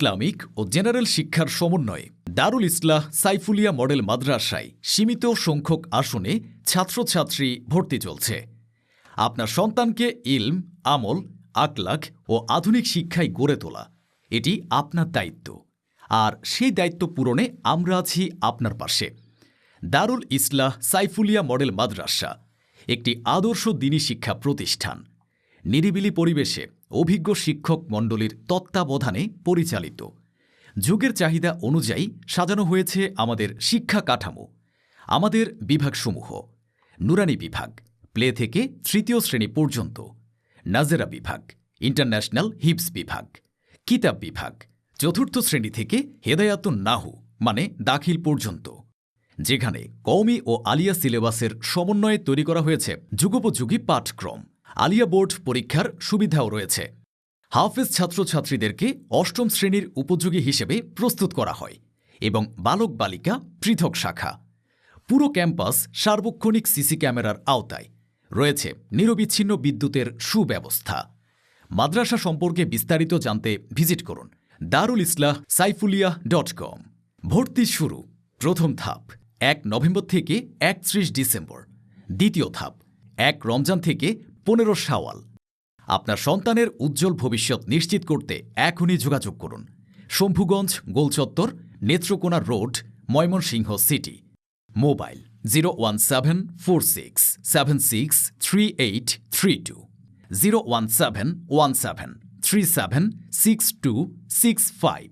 Islamic ও general শিক্ষার সমন্বয়ে দারুল ইসলাহ সাইফুলিয়া model মাদ্রাসায় সীমিত সংখ্যক আসনে ছাত্রছাত্রী ভর্তি চলছে। আপনার সন্তানকে ইলম, আমল আকলাখ ও আধুনিক শিক্ষায় গড়ে তোলা, এটি আপনার দায়িত্ব। আর সেই দায়িত্ব পূরণে আমরা আছি আপনার পাশে। দারুল ইসলাহ সাইফুলিয়া মডেল মাদ্রাসা একটি আদর্শ দিনী শিক্ষা প্রতিষ্ঠান। নিরিবিলি পরিবেশে অভিজ্ঞ শিক্ষক মণ্ডলীর তত্ত্বাবধানে পরিচালিত। যুগের চাহিদা অনুযায়ী সাজানো হয়েছে আমাদের শিক্ষা কাঠামো, আমাদের বিভাগসমূহ। নুরানি বিভাগ, প্লে থেকে তৃতীয় শ্রেণি পর্যন্ত। নাজেরা বিভাগ, ইন্টারন্যাশনাল হিপস বিভাগ। কিতাব বিভাগ, চতুর্থ শ্রেণি থেকে হেদায়াতুন নাহু মানে দাখিল পর্যন্ত। যেখানে কওমি ও আলিয়া সিলেবাসের সমন্বয়ে তৈরি করা হয়েছে যুগোপযোগী পাঠক্রম। আলিয়া বোর্ড পরীক্ষার সুবিধাও রয়েছে। হাফেজ ছাত্রছাত্রীদেরকে অষ্টম শ্রেণির উপযোগী হিসেবে প্রস্তুত করা হয় এবং বালক বালিকা পৃথক শাখা। পুরো ক্যাম্পাস সার্বক্ষণিক সিসি ক্যামেরার আওতায়। রয়েছে নিরবিচ্ছিন্ন বিদ্যুতের সুব্যবস্থা। মাদ্রাসা সম্পর্কে বিস্তারিত জানতে ভিজিট করুন দারুল ইসলাহ সাইফুলিয়া ডট কম। ভর্তি শুরু। প্রথম ধাপ, এক নভেম্বর থেকে একত্রিশ ডিসেম্বর। দ্বিতীয় ধাপ, এক রমজান থেকে পনেরো শাওয়াল আপনার সন্তানের উজ্জ্বল ভবিষ্যৎ নিশ্চিত করতে এখনই যোগাযোগ করুন। Shambhuganj, গোলচত্বর, Netrokona road, Mymensingh city. Mobile zero one seven four six seven six three eight three two. Zero one seven one seven three seven six two six five.